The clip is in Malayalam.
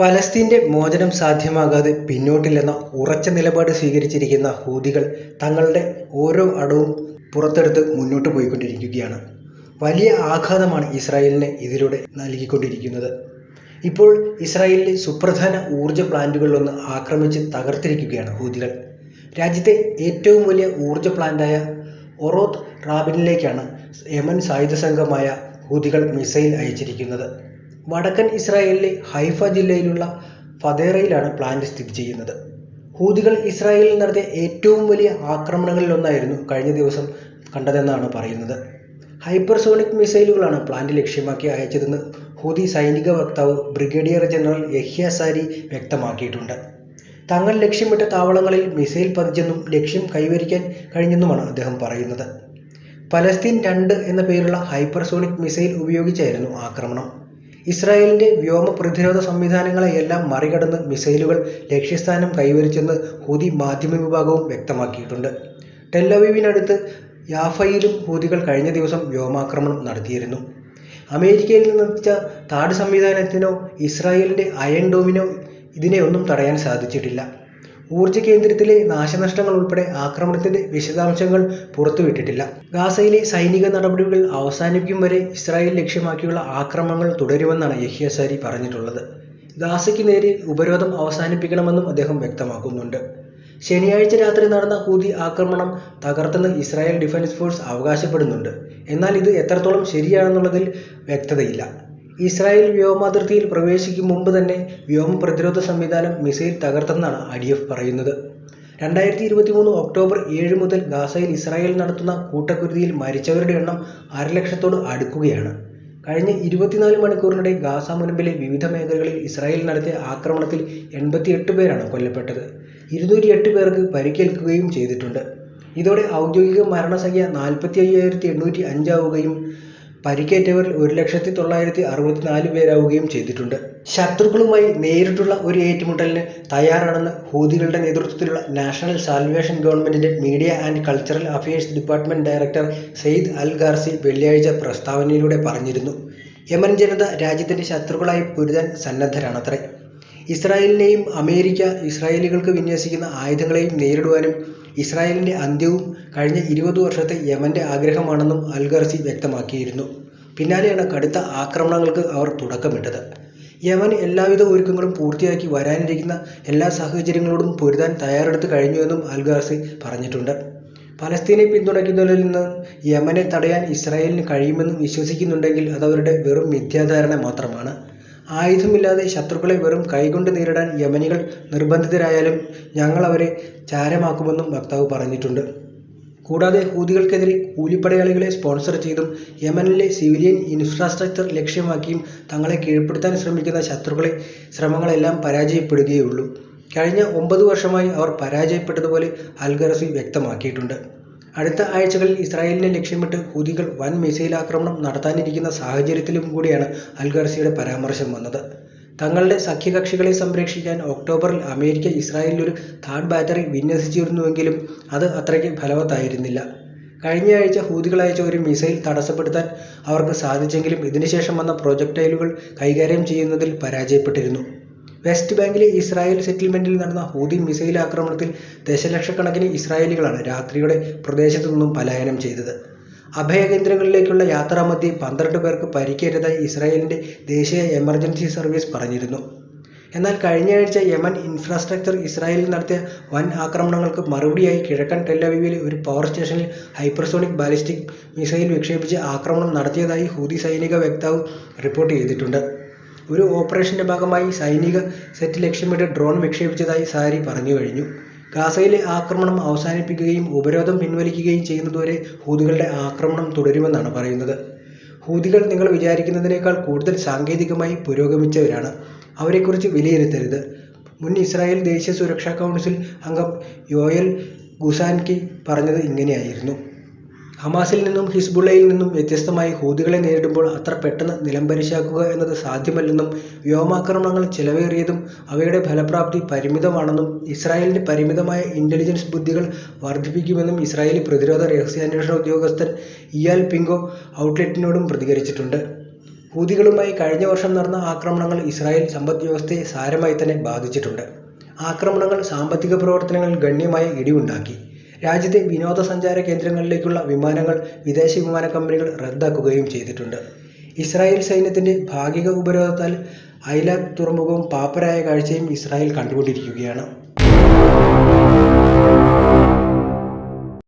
പലസ്തീന്റെ മോചനം സാധ്യമാകാതെ പിന്നോട്ടില്ലെന്ന ഉറച്ച നിലപാട് സ്വീകരിച്ചിരിക്കുന്ന ഹൂതികൾ തങ്ങളുടെ ഓരോ അടവും പുറത്തെടുത്ത് മുന്നോട്ട് പോയിക്കൊണ്ടിരിക്കുകയാണ്. വലിയ ആഘാതമാണ് ഇസ്രായേലിന് ഇതിലൂടെ നൽകിക്കൊണ്ടിരിക്കുന്നത്. ഇപ്പോൾ ഇസ്രായേലിലെ സുപ്രധാന ഊർജ പ്ലാന്റുകളിലൊന്ന് ആക്രമിച്ച് തകർത്തിരിക്കുകയാണ് ഹൂതികൾ. രാജ്യത്തെ ഏറ്റവും വലിയ ഊർജ പ്ലാന്റായ ഒറോത്ത് റാബിനിലേക്കാണ് യമൻ സായുധ സംഘമായ ഹൂതികൾ മിസൈൽ അയച്ചിരിക്കുന്നത്. വടക്കൻ ഇസ്രായേലിലെ ഹൈഫ ജില്ലയിലുള്ള ഫതേറയിലാണ് പ്ലാന്റ് സ്ഥിതി ചെയ്യുന്നത്. ഹൂതികൾ ഇസ്രായേലിൽ നടത്തിയ ഏറ്റവും വലിയ ആക്രമണങ്ങളിലൊന്നായിരുന്നു കഴിഞ്ഞ ദിവസം കണ്ടതെന്നാണ് പറയുന്നത്. ഹൈപ്പർസോണിക് മിസൈലുകളാണ് പ്ലാന്റ് ലക്ഷ്യമാക്കി അയച്ചതെന്ന് ഹൂതി സൈനിക വക്താവ് ബ്രിഗേഡിയർ ജനറൽ യഹ്യ സാരി വ്യക്തമാക്കിയിട്ടുണ്ട്. തങ്ങൾ ലക്ഷ്യമിട്ട താവളങ്ങളിൽ മിസൈൽ പതിച്ചെന്നും ലക്ഷ്യം കൈവരിക്കാൻ കഴിഞ്ഞെന്നുമാണ് അദ്ദേഹം പറയുന്നത്. പലസ്തീൻ രണ്ട് എന്ന പേരുള്ള ഹൈപ്പർസോണിക് മിസൈൽ ഉപയോഗിച്ചായിരുന്നു ആക്രമണം. ഇസ്രായേലിന്റെ വ്യോമ പ്രതിരോധ സംവിധാനങ്ങളെയെല്ലാം മറികടന്ന് മിസൈലുകൾ ലക്ഷ്യസ്ഥാനം കൈവരിച്ചെന്ന് ഹൂതി മാധ്യമ വിഭാഗവും വ്യക്തമാക്കിയിട്ടുണ്ട്. ടെല്ലവീവിനടുത്ത് യാഫയിലും ഹൂതികൾ കഴിഞ്ഞ ദിവസം വ്യോമാക്രമണം നടത്തിയിരുന്നു. അമേരിക്കയിൽ നിന്നെത്തിച്ച താഡ് സംവിധാനത്തിനോ ഇസ്രായേലിന്റെ അയൺ ഡോമിനോ ഇതിനെയൊന്നും തടയാൻ സാധിച്ചിട്ടില്ല. ഊർജ കേന്ദ്രത്തിലെ നാശനഷ്ടങ്ങൾ ഉൾപ്പെടെ ആക്രമണത്തിന്റെ വിശദാംശങ്ങൾ പുറത്തുവിട്ടിട്ടില്ല. ഗാസയിലെ സൈനിക നടപടികൾ അവസാനിക്കും വരെ ഇസ്രായേൽ ലക്ഷ്യമാക്കിയുള്ള ആക്രമണങ്ങൾ തുടരുമെന്നാണ് യഹ്യ സാരി പറഞ്ഞിട്ടുള്ളത്. ഗാസയ്ക്ക് നേരെ ഉപരോധം അവസാനിപ്പിക്കണമെന്നും അദ്ദേഹം വ്യക്തമാക്കുന്നുണ്ട്. ശനിയാഴ്ച രാത്രി നടന്ന ഹൂതി ആക്രമണം തകർത്തെന്ന് ഇസ്രായേൽ ഡിഫൻസ് ഫോഴ്സ് അവകാശപ്പെടുന്നുണ്ട്. എന്നാൽ ഇത് എത്രത്തോളം ശരിയാണെന്നുള്ളതിൽ വ്യക്തതയില്ല. ഇസ്രായേൽ വ്യോമാതിർത്തിയിൽ പ്രവേശിക്കും മുമ്പ് തന്നെ വ്യോമ പ്രതിരോധ സംവിധാനം മിസൈൽ തകർത്തെന്നാണ് ഐ ഡി എഫ് പറയുന്നത്. രണ്ടായിരത്തി ഇരുപത്തി മൂന്ന് ഒക്ടോബർ ഏഴ് മുതൽ ഗാസയിൽ ഇസ്രായേൽ നടത്തുന്ന കൂട്ടക്കുരുതിയിൽ മരിച്ചവരുടെ എണ്ണം അരലക്ഷത്തോട് അടുക്കുകയാണ്. കഴിഞ്ഞ ഇരുപത്തിനാല് മണിക്കൂറിനിടെ ഗാസ മുനമ്പിലെ വിവിധ മേഖലകളിൽ ഇസ്രായേൽ നടത്തിയ ആക്രമണത്തിൽ എൺപത്തിയെട്ട് പേരാണ് കൊല്ലപ്പെട്ടത്. ഇരുന്നൂറ്റി എട്ട് പേർക്ക് പരിക്കേൽക്കുകയും ചെയ്തിട്ടുണ്ട്. ഇതോടെ ഔദ്യോഗിക മരണസംഖ്യ നാൽപ്പത്തി അയ്യായിരത്തി എണ്ണൂറ്റി അഞ്ചാവുകയും പരിക്കേറ്റവരിൽ ഒരു ലക്ഷത്തി തൊള്ളായിരത്തി അറുപത്തിനാല് പേരാവുകയും ചെയ്തിട്ടുണ്ട്. ശത്രുക്കളുമായി നേരിട്ടുള്ള ഒരു ഏറ്റുമുട്ടലിന് തയ്യാറാണെന്ന് ഹൂതികളുടെ നേതൃത്വത്തിലുള്ള നാഷണൽ സാൽവേഷൻ ഗവൺമെന്റിന്റെ media and cultural affairs department director Zaid al Garsi വെള്ളിയാഴ്ച പ്രസ്താവനയിലൂടെ പറഞ്ഞിരുന്നു. യമൻ ജനത രാജ്യത്തിന്റെ ശത്രുക്കളായി പൊരുതാൻ സന്നദ്ധരാണത്രേ. ഇസ്രായേലിനെയും അമേരിക്ക ഇസ്രായേലികൾക്ക് വിന്യസിക്കുന്ന ആയുധങ്ങളെയും നേരിടുവാനും ഇസ്രായേലിന്റെ അന്ത്യവും കഴിഞ്ഞ ഇരുപത് വർഷത്തെ യമന്റെ ആഗ്രഹമാണെന്നും അൽ ഖർസി വ്യക്തമാക്കിയിരുന്നു. പിന്നാലെയാണ് കടുത്ത ആക്രമണങ്ങൾക്ക് അവർ തുടക്കമിട്ടത്. യമൻ എല്ലാവിധ ഒരുക്കങ്ങളും പൂർത്തിയാക്കി വരാനിരിക്കുന്ന എല്ലാ സാഹചര്യങ്ങളോടും പൊരുതാൻ തയ്യാറെടുത്ത് കഴിഞ്ഞുവെന്നും അൽ ഖർസി പറഞ്ഞിട്ടുണ്ട്. പലസ്തീനെ പിന്തുണയ്ക്കുന്നതിൽ നിന്ന് യമനെ തടയാൻ ഇസ്രായേലിന് കഴിയുമെന്ന് വിശ്വസിക്കുന്നുണ്ടെങ്കിൽ അതവരുടെ വെറും മിഥ്യാധാരണ മാത്രമാണ്. ആയുധമില്ലാതെ ശത്രുക്കളെ വെറും കൈകൊണ്ട് നേരിടാൻ യമനികൾ നിർബന്ധിതരായാലും ഞങ്ങൾ അവരെ ചാരമാക്കുമെന്നും വക്താവ് പറഞ്ഞിട്ടുണ്ട്. കൂടാതെ ഹൂതികൾക്കെതിരെ കൂലിപ്പടയാളികളെ സ്പോൺസർ ചെയ്തും യമനിലെ സിവിലിയൻ ഇൻഫ്രാസ്ട്രക്ചർ ലക്ഷ്യമാക്കിയും തങ്ങളെ കീഴ്പ്പെടുത്താൻ ശ്രമിക്കുന്ന ശത്രുക്കളെ ശ്രമങ്ങളെല്ലാം പരാജയപ്പെടുകയുള്ളൂ കഴിഞ്ഞ ഒമ്പത് വർഷമായി അവർ പരാജയപ്പെട്ടതുപോലെ അൽ ഗാർസി വ്യക്തമാക്കിയിട്ടുണ്ട്. അടുത്ത ആഴ്ചകളിൽ ഇസ്രായേലിനെ ലക്ഷ്യമിട്ട് ഹൂതികൾ വൻ മിസൈലാക്രമണം നടത്താനിരിക്കുന്ന സാഹചര്യത്തിലും കൂടിയാണ് അൽ ഗാർസിയുടെ പരാമർശം വന്നത്. തങ്ങളുടെ സഖ്യകക്ഷികളെ സംരക്ഷിക്കാൻ ഒക്ടോബറിൽ അമേരിക്ക ഇസ്രായേലിൽ ഒരു താഡ് ബാറ്ററി വിന്യസിച്ചിരുന്നുവെങ്കിലും അത് അത്രയ്ക്ക് ഫലവത്തായിരുന്നില്ല. കഴിഞ്ഞയാഴ്ച ഹൂതികൾ അയച്ച ഒരു മിസൈൽ തടസ്സപ്പെടുത്താൻ അവർക്ക് സാധിച്ചെങ്കിലും ഇതിനുശേഷം വന്ന പ്രൊജക്ടൈലുകൾ കൈകാര്യം ചെയ്യുന്നതിൽ പരാജയപ്പെട്ടിരുന്നു. വെസ്റ്റ് ബാങ്കിലെ ഇസ്രായേൽ സെറ്റിൽമെന്റിൽ നടന്ന ഹൂതി മിസൈൽ ആക്രമണത്തിൽ ദശലക്ഷക്കണക്കിന് ഇസ്രായേലികളാണ് രാത്രിയുടെ പ്രദേശത്തു നിന്നും പലായനം ചെയ്തത്. അഭയകേന്ദ്രങ്ങളിലേക്കുള്ള യാത്രാമധ്യേ പന്ത്രണ്ട് പേർക്ക് പരിക്കേറ്റതായി ഇസ്രായേലിന്റെ ദേശീയ എമർജൻസി സർവീസ് പറഞ്ഞിരുന്നു. എന്നാൽ കഴിഞ്ഞയാഴ്ച യമൻ ഇൻഫ്രാസ്ട്രക്ചർ ഇസ്രായേലിൽ നടത്തിയ വൻ ആക്രമണങ്ങൾക്ക് മറുപടിയായി കിഴക്കൻ ടെല്ലവീവിലെ ഒരു പവർ സ്റ്റേഷനിൽ ഹൈപ്പർസോണിക് ബാലിസ്റ്റിക് മിസൈൽ വിക്ഷേപിച്ച് ആക്രമണം നടത്തിയതായി ഹൂതി സൈനിക വക്താവ് റിപ്പോർട്ട് ചെയ്തിട്ടുണ്ട്. ഒരു ഓപ്പറേഷന്റെ ഭാഗമായി സൈനിക സെറ്റ് ലക്ഷ്യമിട്ട് ഡ്രോൺ വിക്ഷേപിച്ചതായി സാരി പറഞ്ഞു കഴിഞ്ഞു ഗാസയിലെ ആക്രമണം അവസാനിപ്പിക്കുകയും ഉപരോധം പിൻവലിക്കുകയും ചെയ്യുന്നതുവരെ ഹൂതികളുടെ ആക്രമണം തുടരുമെന്നാണ് പറയുന്നത്. ഹൂതികൾ നിങ്ങൾ വിചാരിക്കുന്നതിനേക്കാൾ കൂടുതൽ സാങ്കേതികമായി പുരോഗമിച്ചവരാണ്. അവരെക്കുറിച്ച് വിലയിരുത്തരുത്. മുൻ ഇസ്രായേൽ ദേശീയ സുരക്ഷാ കൗൺസിൽ അംഗം യോയൽ ഗുസാൻകി പറഞ്ഞത് ഇങ്ങനെയായിരുന്നു. ഹമാസിൽ നിന്നും ഹിസ്ബുള്ളയിൽ നിന്നും വ്യത്യസ്തമായി ഹൂതികളെ നേരിടുമ്പോൾ അത്ര പെട്ടെന്ന് നിലംപരിശാക്കുക എന്നത് സാധ്യമല്ലെന്നും വ്യോമാക്രമണങ്ങൾ ചെലവേറിയതും അവയുടെ ഫലപ്രാപ്തി പരിമിതമാണെന്നും ഇസ്രായേലിന്റെ പരിമിതമായ ഇന്റലിജൻസ് ബുദ്ധികൾ വർദ്ധിപ്പിക്കുമെന്നും ഇസ്രായേലി പ്രതിരോധ രഹസ്യാന്വേഷണ ഉദ്യോഗസ്ഥൻ ഇയാൽ പിങ്കോ ഔട്ട്ലെറ്റിനോടും പ്രതികരിച്ചിട്ടുണ്ട്. ഹൂതികളുമായി കഴിഞ്ഞ വർഷം നടന്ന ആക്രമണങ്ങൾ ഇസ്രായേൽ സമ്പദ് വ്യവസ്ഥയെ സാരമായി തന്നെ ബാധിച്ചിട്ടുണ്ട് ആക്രമണങ്ങൾ സാമ്പത്തിക പ്രവർത്തനങ്ങളിൽ ഗണ്യമായ ഇടിവുണ്ടാക്കി രാജ്യത്തെ വിനോദസഞ്ചാര കേന്ദ്രങ്ങളിലേക്കുള്ള വിമാനങ്ങൾ വിദേശ വിമാന കമ്പനികൾ റദ്ദാക്കുകയും ചെയ്തിട്ടുണ്ട്. ഇസ്രായേൽ സൈന്യത്തിന്റെ ഭാഗിക ഉപരോധത്താൽ ഐലാബ് തുറമുഖവും പാപ്പരായ കാഴ്ചയും ഇസ്രായേൽ കണ്ടുകൊണ്ടിരിക്കുകയാണ്.